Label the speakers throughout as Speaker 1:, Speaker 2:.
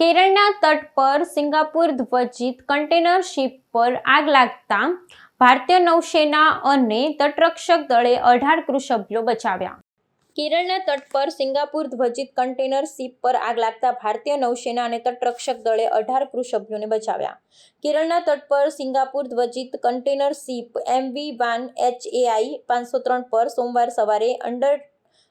Speaker 1: કેરળના તટ પર સિંગાપુર ધ્વજિત કન્ટેનર શિપ પર આગ લાગતા ભારતીય નૌસેના અને તટરક્ષક દળે અઢાર ક્રૂ બચાવ્યા. કેરળના તટ પર સિંગાપુર ધ્વજિત કન્ટેનર શિપ પર આગ લાગતા ભારતીય નૌસેના અને તટરક્ષક દળે અઢાર ક્રૂ બચાવ્યા. કેરળના તટ પર Singapore ધ્વજિત container ship MV Wan HAI પાંચસો ત્રણ પર સોમવાર સવારે અંડર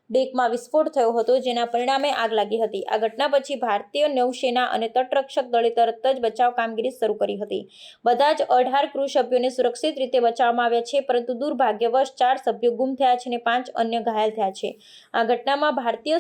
Speaker 1: ડેકમાં વિસ્ફોટ થયો હતો, જેના પરિણામે આગ લાગી હતી. આ ઘટના પછી ભારતીય નૌસેના અને તટરક્ષક દળે તરત જ બચાવ કામગીરી શરૂ કરી હતી. બધા જ અઢાર ક્રૂ સભ્યોને સુરક્ષિત રીતે બચાવવામાં આવ્યા છે, પરંતુ દુર્ભાગ્યવશ ચાર સભ્યો ગુમ થયા છે અને પાંચ અન્ય ઘાયલ થયા છે. આ ઘટનામાં ભારતીય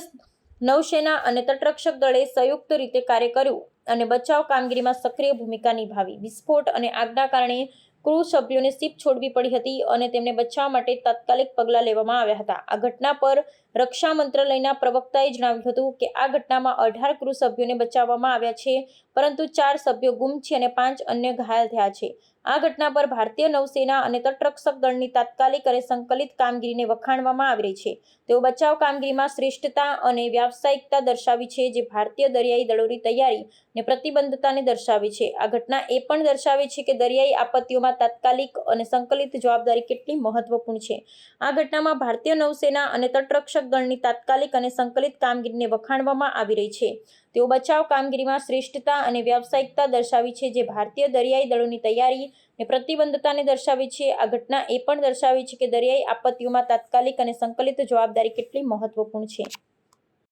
Speaker 1: નૌસેના અને તટરક્ષક દળે સંયુક્ત રીતે કાર્ય કર્યું અને બચાવ કામગીરીમાં સક્રિય ભૂમિકા નિભાવી. વિસ્ફોટ અને આગના કારણે ક્રૂ સભ્યોને સીપ છોડવી પડી હતી અને તેમને બચાવવા માટે તાત્કાલિક પગલાં લેવામાં આવ્યા હતા. આ ઘટના પર રક્ષા મંત્રાલયના પ્રવક્તાએ જણાવ્યું હતું કે આ ઘટનામાં અઢાર ક્રૂ સભ્યોને બચાવવામાં આવ્યા છે, પરંતુ ચાર સભ્યો ગુમ છે અને પાંચ અન્ય ઘાયલ થયા છે. આ ઘટના પર ભારતીય નૌસેના અને તટરક્ષક દળની તાત્કાલિક અને સંકલિત કામગીરીને વખાણવામાં આવી રહી છે. તેઓ બચાવ કામગીરીમાં શ્રેષ્ઠતા અને વ્યાવસાયિકતા દર્શાવી છે, જે ભારતીય દરિયાઈ દળોની તૈયારી અને પ્રતિબદ્ધતાને દર્શાવે છે. આ ઘટના એ પણ દર્શાવે છે કે દરિયાઈ આપત્તિઓમાં તાત્કાલિક અને સંકલિત જવાબદારી કેટલી મહત્વપૂર્ણ છે? આ ઘટનામાં ભારતીય નૌસેના અને તટરક્ષક દળની તાત્કાલિક અને સંકલિત કામગીરીને વખાણવામાં આવી રહી છે. તેઓ બચાવ કામગીરીમાં શ્રેષ્ઠતા અને વ્યાવસાયિકતા દર્શાવી છે જે ભારતીય દરિયાઈ દળોની તૈયારી ને પ્રતિબદ્ધતાને દર્શાવે છે. આ ઘટના એ પણ દર્શાવે છે કે દરિયાઈ આપત્તિઓમાં તાત્કાલિક અને સંકલિત જવાબદારી કેટલી મહત્વપૂર્ણ છે.